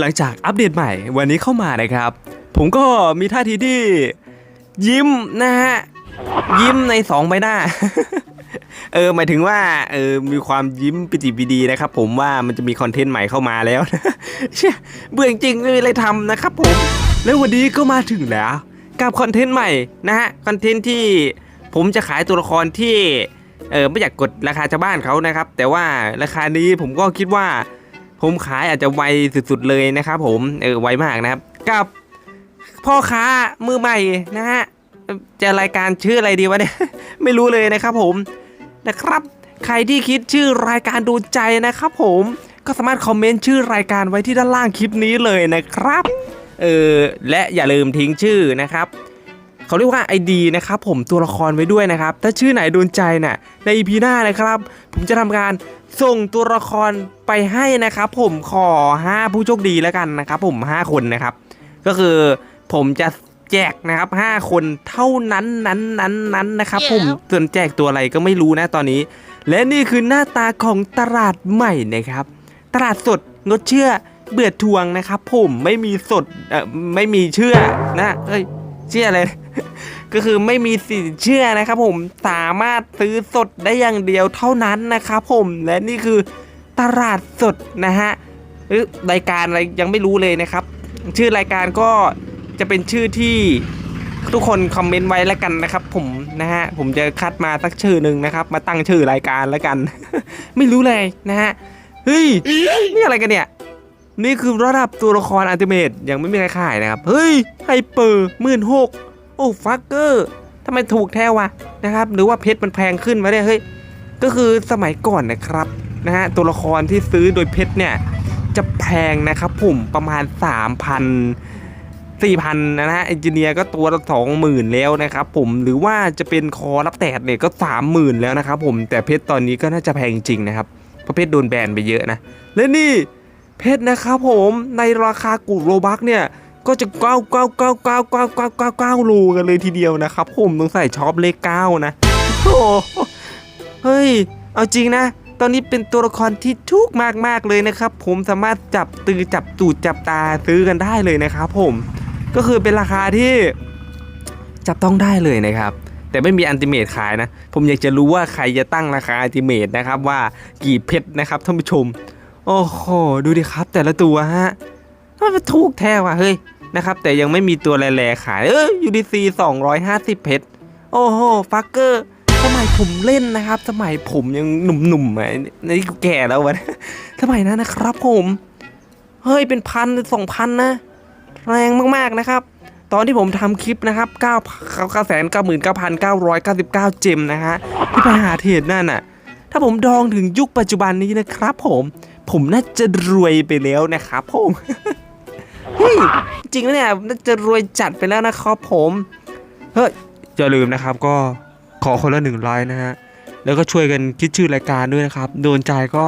หลังจากอัปเดตใหม่วันนี้เข้ามานะครับ ผมก็มีท่าทีที่ยิ้มนะฮะยิ้มในสองใบหน้า เออหมายถึงว่าเออมีความยิ้มปิติปิดีนะครับ ผมว่ามันจะมีคอนเทนต์ใหม่เข้ามาแล้วเชี่ยเบื่อจริงไม่มีอะไรทำนะครับผม แล้ววันนี้ก็มาถึงแล้ว กับคอนเทนต์ใหม่นะฮะคอนเทนต์ที่ผมจะขายตัวละครที่เออไม่อยากกดราคาชาวบ้านเขานะครับ แต่ว่าราคานี้ผมก็คิดว่า ผมขายอาจจะไวสุดๆเลยนะครับผมเออไวมากนะครับ กับพ่อค้ามือใหม่นะฮะจะรายการชื่ออะไรดีวะเนี่ยไม่รู้เลยนะครับผมนะครับ ใครที่คิดชื่อรายการดูใจนะครับผมก็สามารถคอมเมนต์ชื่อรายการไว้ที่ด้านล่างคลิปนี้เลยนะครับเออและอย่าลืมทิ้งชื่อนะครับเขาเรียกว่า ID นะครับผมตัวละครไว้ด้วยนะครับ ถ้าชื่อไหนโดนใจน่ะใน EP หน้านะครับ ผมจะทำการ ส่งตัวละครไปให้นะครับผมขอ 5 ผู้โชคดีแล้วกันนะครับผม 5 คนนะครับ ก็คือผมจะแจกนะครับ 5 คนเท่านั้นนั้นนั้นนั้นนะครับ ผมส่วนแจกตัวอะไรก็ไม่รู้นะตอนนี้ และนี่คือหน้าตาของตลาดใหม่นะครับ ตลาดสดงดเชื่อเบื่อทวงนะครับ ผมไม่มีสดเอ่อไม่มีเชื่อนะเอ้ยเชื่ออะไร ก็คือไม่มีสินเชื่อนะครับผมสามารถซื้อสดได้อย่างเดียวเท่านั้นนะครับผมและนี่คือตลาดสดนะฮะเอ้ยรายการอะไรยังไม่รู้เลยนะครับ ชื่อรายการก็จะเป็นชื่อที่ทุกคนคอมเมนต์ไว้แล้วกันนะครับ ผมนะฮะผมจะคัดมาสักชื่อหนึ่งนะครับ มาตั้งชื่อรายการแล้วกัน ไม่รู้เลยนะฮะเฮ้ยนี่อะไรกันเนี่ยนี่คือระดับตัวละครอัลติเมตยังไม่มีใครขายนะครับ เฮ้ยไฮเปอร์หมื่นหก โอ้ฟักเกอร์ทำไมถูกแท้วะนะครับ หรือว่าเพชรมันแพงขึ้นมาเนี่ยเฮ้ยก็คือสมัยก่อนนะครับนะฮะตัวละครที่ซื้อโดยเพชรเนี่ยจะแพงนะครับผมประมาณ 3,000 4,000นะฮะเอนจิเนียร์ก็ตัวละ20,000 แล้วนะครับผมหรือว่าจะเป็นคอรับแตดเนี่ยก็ 30,000 แล้วนะครับผมแต่เพชรตอนนี้ก็น่าจะแพงจริงนะครับเพราะเพชรโดนแบนไปเยอะนะและนี่เพชรนะครับผมในราคากูโรบักเนี่ย ก็จะเก้าเก้าเก้าเก้าเก้าเก้าเก้าเก้าโลกันเลยทีเดียวนะครับ ผมต้องใส่ช็อปเลขเก้านะโอ้เฮ้ย เอาจริงนะ ตอนนี้เป็นตัวละครที่ถูกมากๆเลยนะครับ ผมสามารถจับตือจับตูดจับตาซื้อกันได้เลยนะครับผม ก็คือเป็นราคาที่จับต้องได้เลยนะครับแต่ไม่มีอันติเมตขายนะ ผมอยากจะรู้ว่าใครจะตั้งราคาอันติเมตนะครับว่ากี่เพชรนะครับท่านผู้ชม โอ้โห ดูดิครับแต่ละตัวฮะมันถูกแท้ว่ะเฮ้ย นะครับ แต่ยังไม่มีตัวแร่ๆขาย เอ้ย UDC 250เพชร โอ้โห ฟักเกอร์ สมัยผมเล่นนะครับ สมัยผมยังหนุ่มๆอะนี่กูแก่แล้ววะ สมัยนั้นนะครับผม เฮ้ย เป็นพันสองพันนะ แรงมากๆนะครับ ตอนที่ผมทำคลิปนะครับ9 9 9 9 9 9 9เก้าหมื่นเก้าพันเก้าร้อยเก้าสิบเก้าเจมนะฮะ ที่ไปหาเทรดนั่นน่ะ ถ้าผมดองถึงยุคปัจจุบันนี้นะครับผม ผมน่าจะรวยไปแล้วนะครับผม จริงแล้วเนี่ยน่าจะรวยจัดไปแล้วนะครับผมเฮ้ยอย่าลืมนะครับก็ขอคนละหนึ่งไลค์นะฮะแล้วก็ช่วยกันคิดชื่อรายการด้วยนะครับ โดนใจก็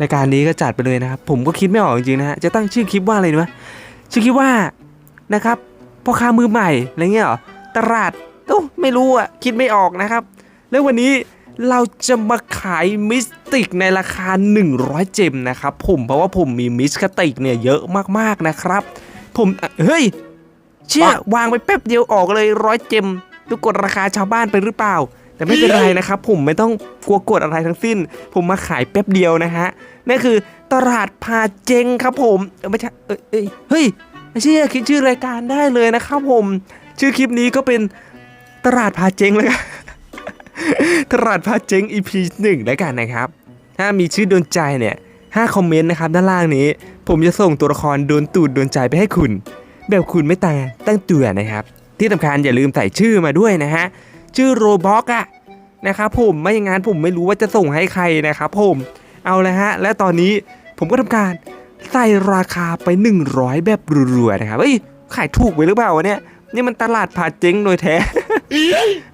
รายการนี้ก็จัดไปเลยนะครับ ผมก็คิดไม่ออกจริงๆนะฮะจะตั้งชื่อคลิปว่าอะไรดีวะชื่อคลิปว่านะครับพ่อค้ามือใหม่อะไรเงี้ยหรอตลาดโอ้ไม่รู้อะคิดไม่ออกนะครับ แล้ววันนี้ เราจะมาขายมิสติกในราคา 100 เจมนะครับผมเพราะว่าผมมีมิสคติกเนี่ยเยอะมากๆนะครับ ผมเอ่อเฮ้ย เชี่ยวางไปแป๊บเดียวออกเลยร้อยเจมทุกกดราคาชาวบ้านไปหรือเปล่า แต่ไม่เป็นไรนะครับ ผมไม่ต้องกลัวกดอะไรทั้งสิ้น ผมมาขายแป๊บเดียวนะฮะนั่นคือตลาดพาเจงครับผมเอ้ยไม่ใช่เอ้ยเอ้ยเฮ้ยไม่เชื่อคิดชื่อรายการได้เลยนะครับผม ชื่อคลิปนี้ก็เป็นตลาดพาเจงเลยครับ ตลาดพาเจ๊ง EP หนึ่งแล้วกันนะครับ ถ้ามีชื่อโดนใจเนี่ยห้าคอมเมนต์นะครับด้านล่างนี้ ผมจะส่งตัวละครโดนตูดโดนใจไปให้คุณ แบบคุณไม่ต่างตั้งตัวนะครับ ที่สำคัญอย่าลืมใส่ชื่อมาด้วยนะฮะ ชื่อโรบ็อกอะนะครับผมไม่อย่างนั้นผมไม่รู้ว่าจะส่งให้ใครนะครับผมเอาเลยฮะ และตอนนี้ผมก็ทำการใส่ราคาไป 100 แบบรัวๆนะครับเฮ้ยขายถูกไปหรือเปล่าวะเนี่ยนี่มันตลาดพาเจ๊งโดยแท้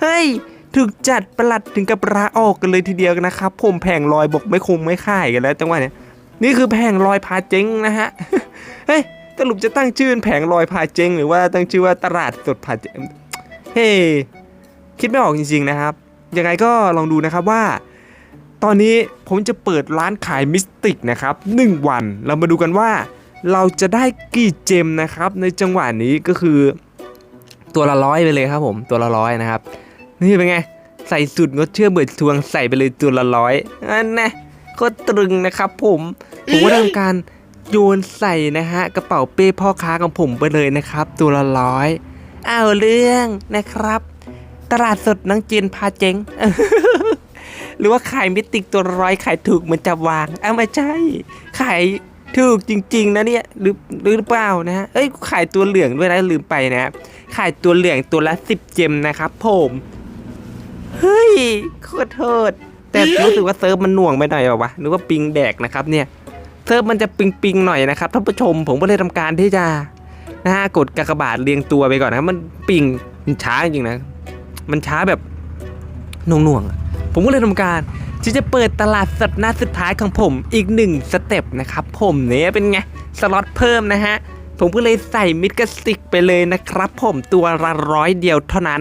เฮ้ย ถูกจัดประหลัดถึงกับราออกกันเลยทีเดียวนะครับผมแผงลอยบอกไม่คงไม่ค่ายกันแล้วจังหวะเนี้ยนี่คือแผงลอยพาเจ๊งนะฮะเฮ้ยสรุปจะตั้งชื่อเป็นแผงลอยพาเจ๊งหรือว่าตั้งชื่อว่าตลาดสดพาเจ๊งเฮ้ยคิดไม่ออกจริงๆนะครับยังไงก็ลองดูนะครับว่า ตอนนี้ผมจะเปิดร้านขายมิสติกนะครับ1วันเรามาดูกันว่า เราจะได้กี่เจมนะครับ ในจังหวะนี้ก็คือ ตัวละร้อยไปเลยครับผมตัวละร้อยนะครับ นี่เป็นไง ใส่สุดงดเชื่อเบิดทวงใส่ไปเลยตัวละร้อยอันนะโคตรตรึงนะครับผมผมก็ทำการโยนใส่นะฮะกระเป๋าเป้พ่อค้าของผมไปเลยนะครับ ตัวละร้อยเอาเรื่องนะครับ ตลาดสดนังเจนพาเจ๊งหรือว่าขายมิติกตัวละร้อยขายถูกเหมือนจับวางอ้าวไม่ใช่ขายถูกจริง ๆ นะเนี่ยหรือหรือเปล่านะฮะเอ้ยขายตัวเหลืองด้วยนะลืมไปนะขายตัวเหลืองตัวละสิบเจมนะครับผม เฮ้ยโคตรโทษ แต่รู้สึกว่าเซิร์ฟมันหน่วงไปหน่อยเปล่าวะหรือว่าปิงแดกนะครับเนี่ยเซิร์ฟมันจะปิงปิงๆหน่อยนะครับท่านผู้ชมผมก็เลยทำการที่จะนะฮะกดกากบาทเรียงตัวไปก่อนนะมันปิงมันช้าจริงนะ มันช้าแบบหน่วงๆผมก็เลยทำการที่จะเปิดตลาดสดหน้าสุดท้ายของผมอีกหนึ่งสเต็ปนะครับผมเนี่ยเป็นไงสล็อตเพิ่มนะฮะผมก็เลยใส่มิดกระสิกไปเลยนะครับผมตัวละร้อยเดียวเท่านั้น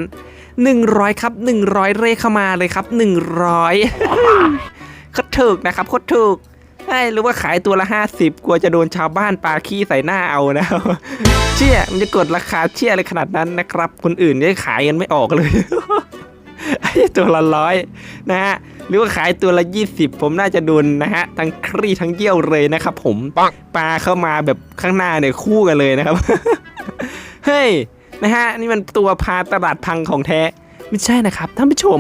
100 ครับ 100 เรขเข้ามาเลยครับ 100ก็ถูกนะครับโคตรถูกใช่หรือว่าขายตัวละ 50 กลัวจะโดนชาวบ้านปาขี้ใส่หน้าเอานะเชี่ยมันจะกดราคาเชี่ยอะไรขนาดนั้นนะครับ คนอื่นจะขายกันไม่ออกเลยไอ้ตัวละร้อยนะฮะหรือว่าขายตัวละ 20 ผมน่าจะโดนนะฮะทั้งครีทั้งเยี่ยวเลยนะครับผมปลาเข้ามาแบบข้างหน้าเนี่ยคู่กันเลยนะครับเฮ้ย นะฮะนี่มันตัวพาตลาดพังของแท้ ไม่ใช่นะครับท่านผู้ชม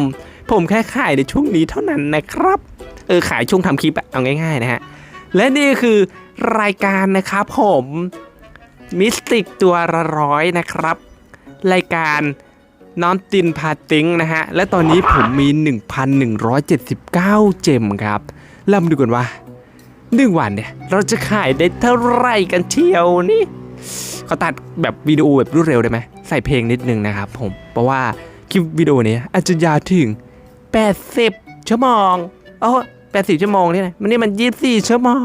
ผมแค่ขายในช่วงนี้เท่านั้นนะครับ เออขายช่วงทำคลิปอะเอาง่ายๆนะฮะ และนี่คือรายการนะครับผมมิสติกตัวละร้อยนะครับ รายการน้อนตินพาติงนะฮะ และตอนนี้ผมมี 1,179 เจมครับเริ่มดูกันว่าหนึ่งวันเนี่ย เราจะขายได้เท่าไหร่กันเชียวนี่ เขาตัดแบบวิดีโอแบบรวดเร็วได้ไหมใส่เพลงนิดนึงนะครับผมเพราะว่าคลิปวิดีโอนี้อาจจะยาวถึง 80 ชั่วโมงโอ้80ชั่วโมงนี่นะมันนี่มันยี่สิบสี่ชั่วโมง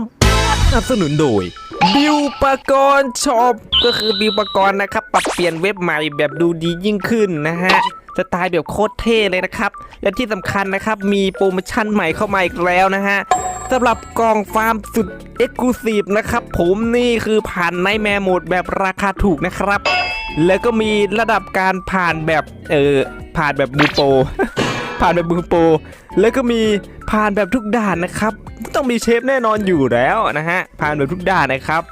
สนับสนุนโดย บิวปกรณ์ช็อปก็คือบิวปกรณ์นะครับ ปรับเปลี่ยนเว็บใหม่แบบดูดียิ่งขึ้นนะฮะสไตล์แบบโคตรเท่เลยนะครับ และที่สำคัญนะครับ มีโปรโมชั่นใหม่เข้ามาอีกแล้วนะฮะสำหรับกล่องฟาร์มสุดเอ็กซ์คลูซีฟนะครับ ผมนี่คือผ่านในแมโหมดแบบราคาถูกนะครับ แล้วก็มีระดับการผ่านแบบ เออผ่านแบบบูโป ผ่านแบบมือโปรแล้วก็มีผ่านแบบทุกด่านนะครับ ต้องมีเชฟแน่นอนอยู่แล้วนะฮะผ่านแบบทุกด่านนะครับ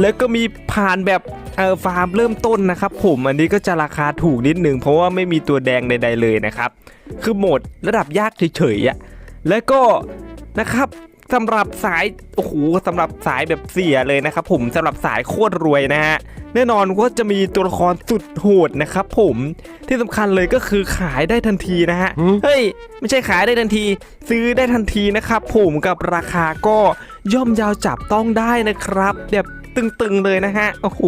แล้วก็มีผ่านแบบเอ่อฟาร์มเริ่มต้นนะครับ ผมอันนี้ก็จะราคาถูกนิดนึงเพราะว่าไม่มีตัวแดงใด ๆเลยนะครับ คือโหมดระดับยากเฉยๆอะแล้วก็นะครับ สำหรับสายโอ้โหสำหรับสายแบบเสียเลยนะครับผมสำหรับสายโคตรรวยนะฮะแน่นอนว่าจะมีตัวละครสุดโหดนะครับผมที่สำคัญเลยก็คือขายได้ทันทีนะฮะเฮ้ยไม่ใช่ขายได้ทันที ซื้อได้ทันทีนะครับผมกับราคาก็ย่อมยาวจับต้องได้นะครับ แบบตึงๆเลยนะฮะโอ้โห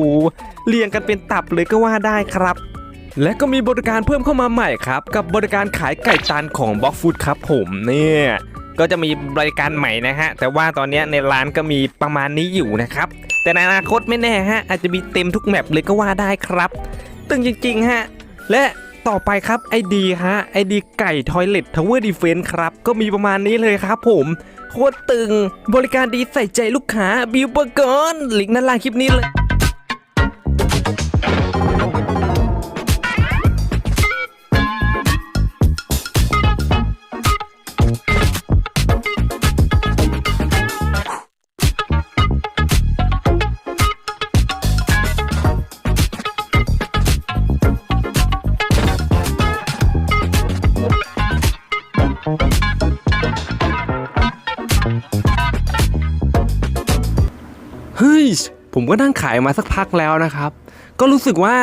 เรียงกันเป็นตับเลยก็ว่าได้ครับและก็มีบริการเพิ่มเข้ามาใหม่ครับ กับบริการขายไก่ตันของบล็อกฟูดครับผมเนี่ย ก็จะมีบริการใหม่นะฮะ แต่ว่าตอนนี้ในร้านก็มีประมาณนี้อยู่นะครับ แต่ในอนาคตไม่แน่ฮะอาจจะมีเต็มทุกแมปเลยก็ว่าได้ครับตึงจริงๆฮะและต่อไปครับไอดีฮะไอดีไก่ทอยเล t ทาวเวอร์ดีเฟนครับก็มีประมาณนี้เลยครับผมโคตรตึงบริการดีใส่ใจลูกค้าบิวปกรณ์ลิงก์ด้านล่างคลิปนี้เลย ก็นั่งขายมาสักพักแล้วนะครับ ก็รู้สึกว่า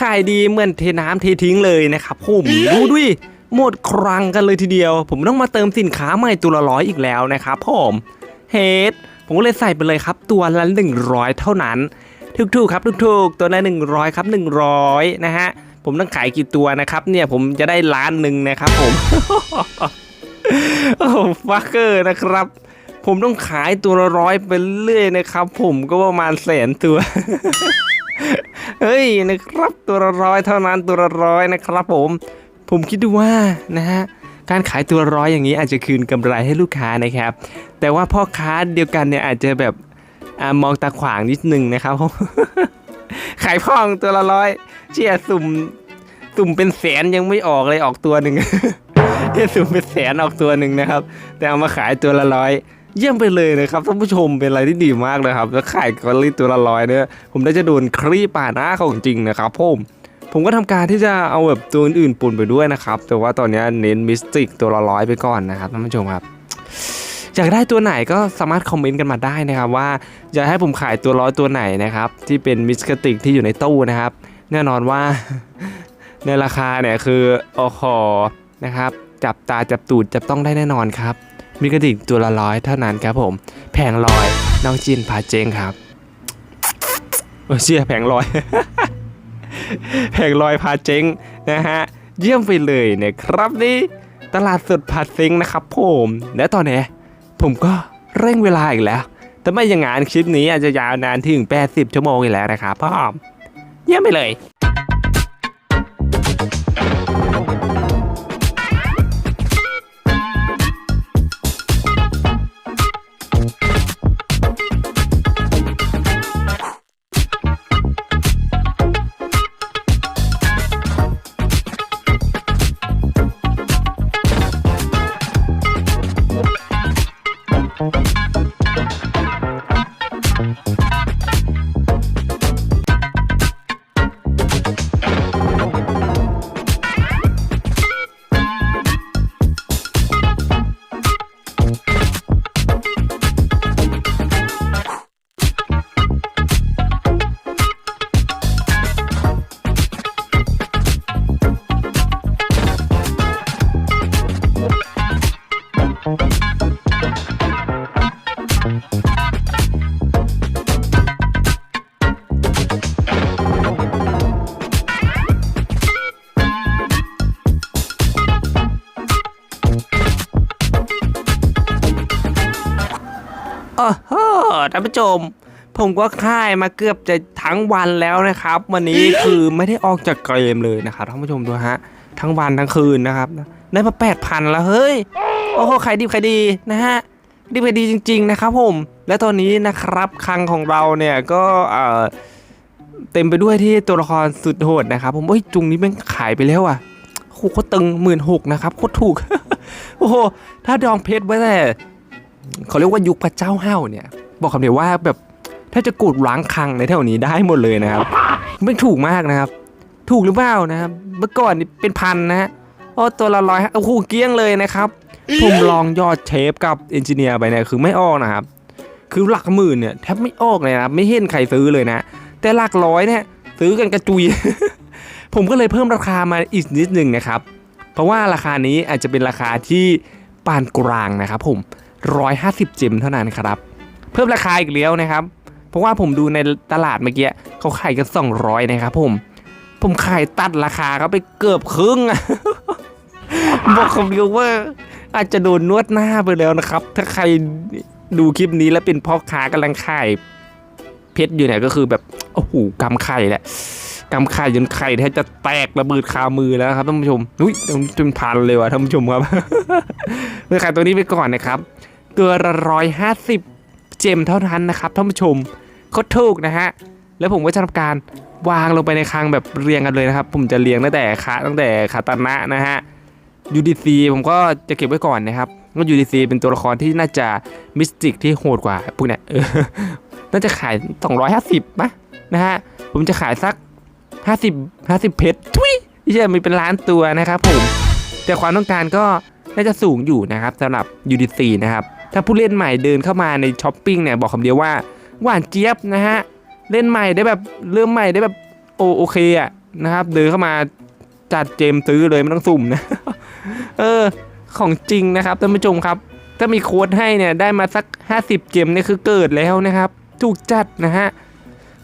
ขายดีเหมือนเทน้ำเททิ้งเลยนะครับผมดูด้วยหมดครังกันเลยทีเดียว ผมต้องมาเติมสินค้าใหม่ตัวละร้อยอีกแล้วนะครับผมเฮดผมก็เลยใส่ไปเลยครับตัวละ100 เท่านั้น ถูกๆครับถูกๆตัวละ100ครับ100นะฮะผมต้องขายกี่ตัวนะครับเนี่ยผมจะได้ล้านหนึ่งนะครับผมโอ้ฟักเกอร์นะครับ ผมต้องขายตัวละร้อยไปเรื่อยนะครับ ผมก็ประมาณแสนตัว เฮ้ยนะครับตัวละร้อยเท่านั้นตัวละร้อยนะครับผม ผมคิดดูว่านะฮะการขายตัวร้อยอย่างนี้อาจจะคืนกำไรให้ลูกค้านะครับ แต่ว่าพ่อค้าเดียวกันเนี่ยอาจจะแบบอมองตาขวางนิดนึงนะครับผมขายพ่องตัวละร้อยเชี่ยสุ่มสุ่มเป็นแสนยังไม่ออกเลยออกตัวหนึ่งเชี่ยสุ่มเป็นแสนออกตัวหนึ่งนะครับ แต่เอามาขายตัวละร้อย เยี่ยมไปเลยนะครับท่านผู้ชมเป็นอะไรที่ดีมากเลยครับแล้วขายกอรี่ตัวละร้อยเนี่ยผมได้จะโดนครีป่าหน้าของจริงนะครับผมผมก็ทำการที่จะเอาแบบตัวอื่นๆปนไปด้วยนะครับ แต่ว่าตอนนี้เน้นมิสติกตัวละร้อยไปก่อนนะครับท่านผู้ชมครับอยากได้ตัวไหนก็สามารถคอมเมนต์กันมาได้นะครับว่าอยากให้ผมขายตัวร้อยตัวไหนนะครับที่เป็นมิสติกที่อยู่ในตู้นะครับ แน่นอนว่าในราคาเนี่ยคือโอ้โหนะครับจับตาจับตูดจับต้องได้แน่นอนครับ มิสกติกตัวละร้อยเท่านั้นครับผม แผงลอยน้องจินพาเจงครับเชี่ยแผงลอย แผงลอยพาเจงนะฮะเยี่ยมไปเลยเนี่ยครับนี่ตลาดสดพาเซ็งนะครับผมและตอนนี้ผมก็เร่งเวลาอีกแล้วแต่ไม่อย่างงั้นคลิปนี้อาจจะยาวนานถึง 80 ชั่วโมงอีกแล้วนะครับพ่อเยี่ยมไปเลย ท่านผู้ชม ผมก็ค่ายมาเกือบจะทั้งวันแล้วนะครับ วันนี้คือไม่ได้ออกจากเกมเลยนะครับท่านผู้ชมดูฮะทั้งวันทั้งคืนนะครับ ได้มาแปดพันแล้วเฮ้ยโอ้โหขายดีขายดีนะฮะดีขายดีจริง ๆ นะครับผม และตอนนี้นะครับคลังของเราเนี่ยก็เอ่อเต็มไปด้วยที่ตัวละครสุดโหดนะครับ ผมเฮ้ยจุงนี้แม่งขายไปแล้วอะโอ้โหโคตรตึงหมื่นหกนะครับโคตรถูก โอ้โห ถ้าดองเพชรไว้แต่เขาเรียกว่ายุคพระเจ้าเห้าเนี่ย บอกคำเดียวว่าแบบถ้าจะกูดล้างคังในแถวนี้ได้หมดเลยนะครับไม่ถูกมากนะครับ ถูกหรือเปล่านะครับ เมื่อก่อนนี่เป็นพันนะฮะโอ้ตัวละร้อยโอ้โหเกี้ยงเลยนะครับผมลองยอดเชฟกับเอนจิเนียร์ไปเนี่ยคือไม่ออกนะครับ คือหลักหมื่นเนี่ยแทบไม่ออกเลยนะครับไม่เห็นใครซื้อเลยนะ แต่หลักร้อยเนี่ยซื้อกันกระจุย ผมก็เลยเพิ่มราคามาอีกนิดนึงนะครับ เพราะว่าราคานี้อาจจะเป็นราคาที่ปานกลางนะครับผม 150 เจมเท่านั้นครับ เพิ่มราคาอีกแล้วนะครับ เพราะว่าผมดูในตลาดเมื่อกี้เขาขายกัน 200 นะครับผม ผมขายตัดราคาเขาไปเกือบครึ่งอะบอกคำเดียวว่าอาจจะโดนนวดหน้าไปแล้วนะครับ ถ้าใครดูคลิปนี้แล้วเป็นพ่อค้ากำลังขายเพชรอยู่เนี่ยก็คือแบบโอ้โหกำไข่แหละกำไข่จนไข่แทบจะแตกระเบิดคามือแล้วครับท่านผู้ชมอุ้ยจนพันเลยว่ะท่านผู้ชมครับเมื่อขายตัวนี้ไปก่อนนะครับตัวละร้อยห้าสิบ เจมเท่านั้นนะครับท่านผู้ชมโคตรถูกนะฮะแล้วผมก็จะทำการวางลงไปในคลังแบบเรียงกันเลยนะครับ ผมจะเรียงตั้งแต่ขาตั้งแต่ขาตานะนะฮะ UDC ผมก็จะเก็บไว้ก่อนนะครับก็ UDC เป็นตัวละครที่น่าจะมิสติกที่โหดกว่าพวกเนี้ยน่าจะขาย 250มะนะฮะผมจะขายสัก 50 50 เพชรทุยที่จะมีเป็นล้านตัวนะครับผม แต่ความต้องการก็น่าจะสูงอยู่นะครับสำหรับ UDC นะครับ ถ้าผู้เล่นใหม่เดินเข้ามาในช้อปปิ้งเนี่ยบอกคำเดียวว่าหวานเจี๊ยบนะฮะเล่นใหม่ได้แบบเริ่มใหม่ได้แบบโอโอเคอะนะครับ เดินเข้ามาจัดเจมซื้อเลยไม่ต้องสุ่มนะเออของจริงนะครับท่านผู้ชมครับ ถ้ามีโค้ดให้เนี่ยได้มาสัก 50 เจมเนี่ยคือเกิดแล้วนะครับถูกจัดนะฮะ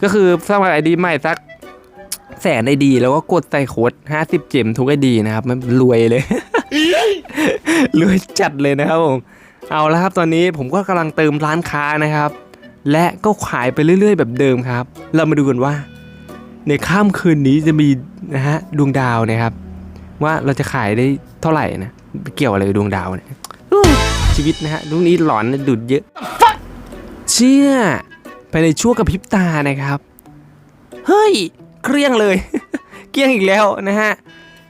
ก็คือสมัครไอดีใหม่สักแสนไอดีแล้วก็กดใส่โค้ด50 เจมทุกไอดีนะครับมันรวยเลยรวยจัดเลยนะครับผม เอาและครับตอนนี้ผมก็กำลังเติมร้านค้านะครับ และก็ขายไปเรื่อย ๆ แบบเดิมครับ เรามาดูกันว่า ในค่ำคืนนี้จะมีนะฮะดวงดาวนะครับ ว่าเราจะขายได้เท่าไหร่นะเกี่ยวอะไรกับดวงดาวเนี่ยชีวิตนะฮะลูกนี้หลอนดุดเยอะเชี่ยภายในชั่วกระพริบตานะครับ เฮ้ยเกลี้ยงเลย เกลี้ยงอีกแล้วนะฮะ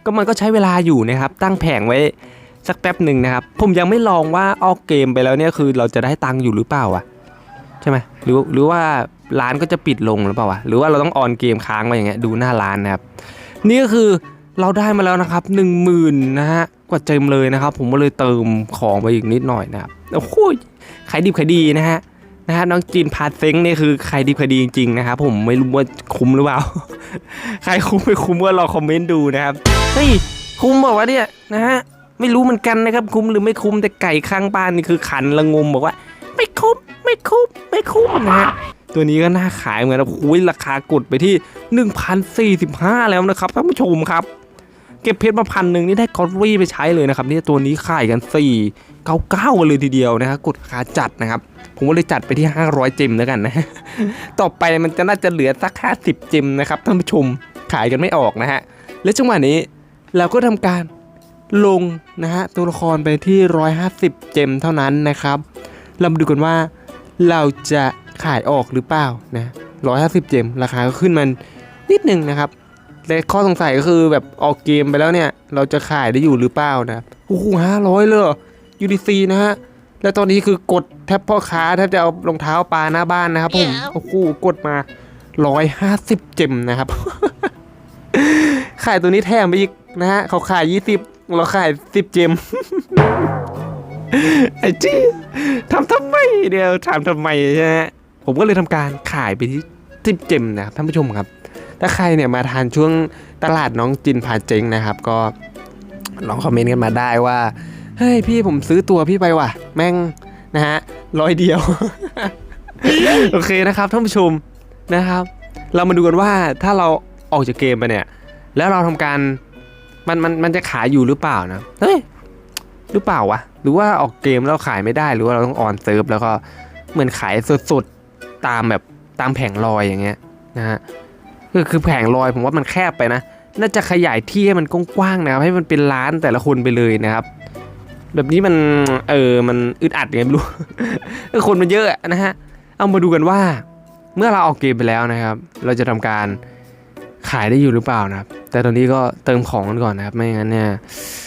ก็มันก็ใช้เวลาอยู่นะครับ ตั้งแผงไว้ สักแป๊บหนึ่งนะครับ ผมยังไม่ลองว่าออกเกมไปแล้วเนี่ยคือเราจะได้ตังค์อยู่หรือเปล่าอะใช่ไหมหรือหรือว่าร้านก็จะปิดลงหรือเปล่าวะหรือว่าเราต้องออนเกมค้างไว้อย่างเงี้ยดูหน้าร้านนะครับ นี่ก็คือเราได้มาแล้วนะครับหนึ่งหมื่นนะฮะกว่าเจมเลยนะครับ ผมก็เลยเติมของไปอีกนิดหน่อยนะครับโอ้โหขายดิบขายดีนะฮะนะฮะน้องจีนพาเซ้งนี่คือขายดิบขายดีจริงๆนะครับผมไม่รู้ว่าคุ้มหรือเปล่าใครคุ้มไม่คุ้มก็รอคอมเมนต์ดูนะครับเฮ้ยคุ้มบอกว่าเนี่ยนะฮะ ไม่รู้เหมือนกันนะครับคุ้มหรือไม่คุ้มแต่ไก่ข้างบ้านนี่คือขันละงมบอกว่า ไม่คุ้มไม่คุ้มไม่คุ้มนะฮะตัวนี้ก็น่าขายเหมือนกันคุยราคากดไปที่ 1,045 แล้วนะครับท่านผู้ชมครับ เก็บเพชรมาพันหนึ่งนี่ได้กอตรี่ไปใช้เลยนะครับนี่ตัวนี้ขายกัน 4 99กันเลยทีเดียวนะครับกดราคาจัดนะครับ ผมก็เลยจัดไปที่ 500 เจมแล้วกันนะ ต่อไปมันจะน่าจะเหลือสัก 50 เจมนะครับท่านผู้ชมขายกันไม่ออกนะฮะและจังหวะนี้เราก็ทำการ ลงนะฮะตัวละครไปที่ 150 เจมเท่านั้นนะครับ เรามาดูกันว่าเราจะขายออกหรือเปล่านะ150 เจม ราคาก็ขึ้นมันนิดหนึ่งนะครับแต่ข้อสงสัยก็คือแบบออกเกมไปแล้วเนี่ย เราจะขายได้อยู่หรือเปล่านะครับโอ้โหห้าร้อยเลยเหรอ UDC นะฮะ และตอนนี้คือกดแทบพ่อค้าแทบจะเอารองเท้าปลาหน้าบ้านนะครับผมโอ้โหกดมา150เจมนะครับ ขายตัวนี้แถมไปอีกนะฮะเขาขาย20 เราขาย10เจมไอ้จี้ทำทำไมเดียวถามทำไมใช่ไหมผมก็เลยทำการขายไปที่10เจมนะครับท่านผู้ชมครับ ถ้าใครเนี่ยมาทานช่วงตลาดน้องจินพาเจงนะครับ ก็ลองคอมเมนต์กันมาได้ว่าเฮ้ยพี่ผมซื้อตัวพี่ไปว่ะ แม่งนะฮะร้อยเดียว โอเคนะครับท่านผู้ชมนะครับ เรามาดูกันว่าถ้าเราออกจากเกมไปเนี่ย แล้วเราทำการ มันมันมันจะขายอยู่หรือเปล่านะเฮ้ยหรือเปล่าวะหรือว่าออกเกมแล้วขายไม่ได้หรือว่าเราต้องออนเซิร์ฟแล้วก็เหมือนขายสดๆตามแบบตามแผงลอยอย่างเงี้ยนะฮะคือคือแผงลอยผมว่ามันแคบไปนะน่าจะขยายที่ให้มันกว้างๆนะครับให้มันเป็นร้านแต่ละคนไปเลยนะครับ แบบนี้มันเออมันอึดอัดไงไม่รู้คนมันเยอะอะนะฮะเอามาดูกันว่า เมื่อเราออกเกมไปแล้วนะครับ เราจะทำการ ขายได้อยู่หรือเปล่านะครับ แต่ตอนนี้ก็เติมของกันก่อนนะครับ ไม่งั้นเนี่ย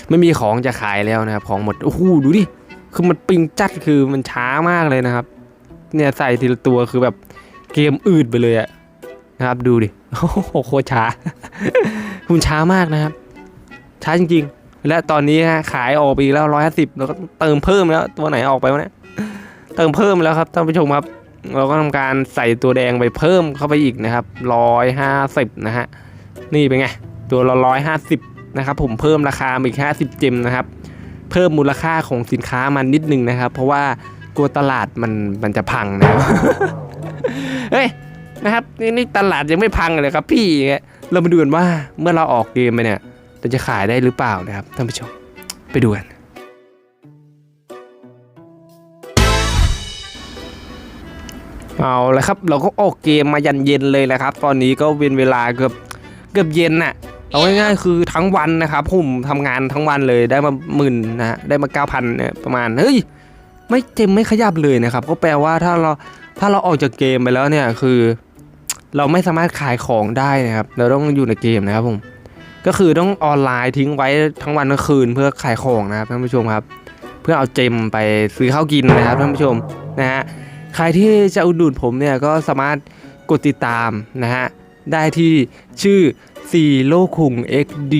ไม่มีของจะขายแล้วนะครับ ของหมด โอ้โห ดูดิ คือมันปิงจัด คือมันช้ามากเลยนะครับ เนี่ยใส่ทีละตัวคือแบบเกมอืดไปเลยอะนะครับ ดูดิ โอ้โห โคช้า คุณช้ามากนะครับ ช้าจริงๆ และตอนนี้ฮะขายออกไปแล้วร้อยห้าสิบเราก็เติมเพิ่มแล้ว ตัวไหนออกไปวะเนี่ย เติมเพิ่มแล้วครับท่านผู้ชมครับ เราก็ทำการใส่ตัวแดงไปเพิ่มเข้าไปอีกนะครับร้อยห้าสิบนะฮะนี่เป็นไงตัวละร้อยห้าสิบนะครับผมเพิ่มราคาอีกห้าสิบเจมนะครับ เพิ่มมูลค่าของสินค้ามันนิดนึงนะครับ เพราะว่ากลัวตลาดมันมันจะพังนะครับเฮ้ยนะครับนี่นี่ตลาดยังไม่พังเลยครับพี่เงี้ยเรามาดูกันว่าเมื่อเราออกเกมไปเนี่ยเราจะขายได้หรือเปล่านะครับท่านผู้ชมไปดูกัน เอาละครับเราก็ออกเกมมายันเย็นเลยนะครับ ตอนนี้ก็เป็นเวลาเกือบเกือบเย็นน่ะเอาง่ายๆคือทั้งวันนะครับผมทำงานทั้งวันเลยได้มาหมื่นนะฮะได้มาเก้าพันเนี่ยประมาณเฮ้ยไม่เจ็มไม่ขยับเลยนะครับ ก็แปลว่าถ้าเราถ้าเราออกจากเกมไปแล้วเนี่ยคือ เราไม่สามารถขายของได้นะครับ เราต้องอยู่ในเกมนะครับผมก็คือต้องออนไลน์ทิ้งไว้ทั้งวันทั้งคืนเพื่อขายของนะครับท่านผู้ชมครับ เพื่อเอาเจมไปซื้อข้าวกินนะครับท่านผู้ชมนะฮะ ใครที่จะอุดหนุนผมเนี่ยก็สามารถกดติดตามนะฮะ ได้ที่ชื่อซีโลคุง XD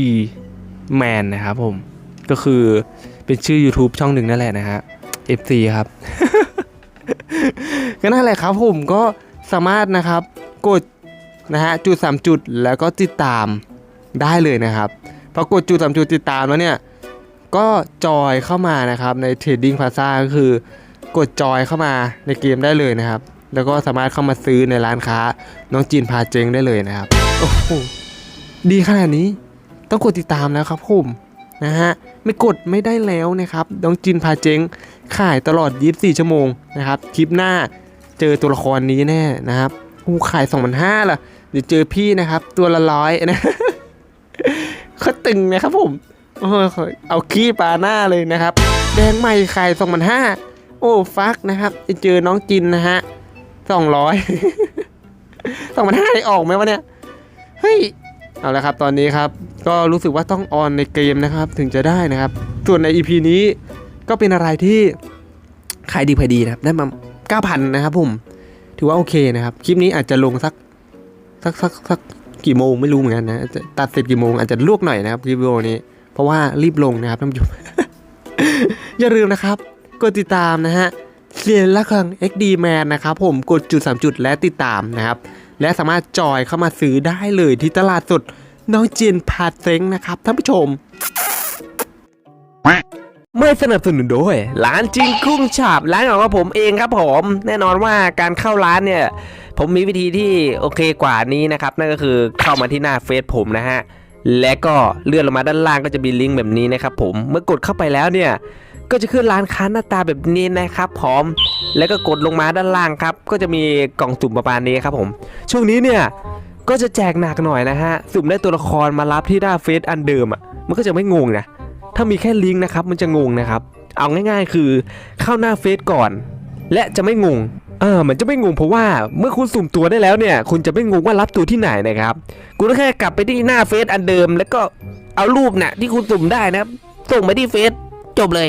Man นะครับผม ก็คือเป็นชื่อ YouTube ช่องหนึ่งนั่นแหละนะฮะ FC ครับ ก็นั่นแหละครับผมก็สามารถนะครับกดนะฮะจุด 3 จุดแล้วก็ติดตามได้เลยนะครับพอกดจุด3จุดติดตามแล้วเนี่ยก็จอยเข้ามานะครับใน Trading Plaza ก็คือ กดจอยเข้ามาในเกมได้เลยนะครับ แล้วก็สามารถเข้ามาซื้อในร้านค้าน้องจีนพาเจงได้เลยนะครับโอ้โหดีขนาดนี้ ต้องกดติดตามแล้วครับผมนะฮะไม่กดไม่ได้แล้วนะครับน้องจีนพาเจงขายตลอด 24 ชั่วโมงนะครับ คลิปหน้าเจอตัวละครนี้แน่นะครับโอ้ขาย2 5 0 0ล่ะเดี๋ยวเจอพี่นะครับ ตัวละร้อยนะเขาตึงนะครับผมโอ้โหเอาขี้ปลาหน้าเลยนะครับ แดงใหม่ขาย2 5 0 0 โอ้ฟักนะครับจะเจอน้องจินนะฮะสองร้อยสองพันห้าได้ออกไหมวะเนี่ย เฮ้ย เอาละครับตอนนี้ครับ ก็รู้สึกว่าต้องออนในเกมนะครับ ถึงจะได้นะครับ ส่วนใน EP นี้ก็เป็นอะไรที่ขายดีพายดีนะครับ ได้มา 9,000 นะครับผม ถือว่าโอเคนะครับ คลิปนี้อาจจะลงสัก สักสักสักกี่โมงไม่รู้เหมือนกันนะจะตัดเสร็จกี่โมงอาจจะลวกหน่อยนะครับคลิปวิดีโอนี้ เพราะว่ารีบลงนะครับท่านผู้ชมอย่าลืมนะครับ กดติดตามนะฮะเสียนละครัง XD Man นะครับผมกดจุด 3 จุดและติดตามนะครับ และสามารถจอยเข้ามาซื้อได้เลยที่ตลาดสดน้องเจนพาเซ้งนะครับท่านผู้ชม ไม่สนับสนุนโดยร้านจริงกุ้งฉาบร้านของผมเองครับผม แน่นอนว่าการเข้าร้านเนี่ย ผมมีวิธีที่โอเคกว่านี้นะครับ นั่นก็คือเข้ามาที่หน้าเฟซผมนะฮะและก็เลื่อนลงมาด้านล่างก็จะมีลิงก์แบบนี้นะครับผมเมื่อกดเข้าไปแล้วเนี่ย ก็จะขึ้นร้านค้าหน้าตาแบบนี้นะครับผมแล้วก็กดลงมาด้านล่างครับ ก็จะมีกล่องสุ่มประมาณนี้ครับผม ช่วงนี้เนี่ยก็จะแจกหนักหน่อยนะฮะ สุ่มได้ตัวละครมารับที่หน้าเฟซอันเดิมอะ มันก็จะไม่งงนะ ถ้ามีแค่ลิงก์นะครับมันจะงงนะครับ เอาง่ายๆคือเข้าหน้าเฟซก่อน และจะไม่งงเออมันจะไม่งงเพราะว่าเมื่อคุณสุ่มตัวได้แล้วเนี่ย คุณจะไม่งงว่ารับตัวที่ไหนนะครับคุณก็แค่กลับไปที่หน้าเฟซอันเดิม แล้วก็เอารูปน่ะที่คุณสุ่มได้นะส่งมาที่เฟซจบเลย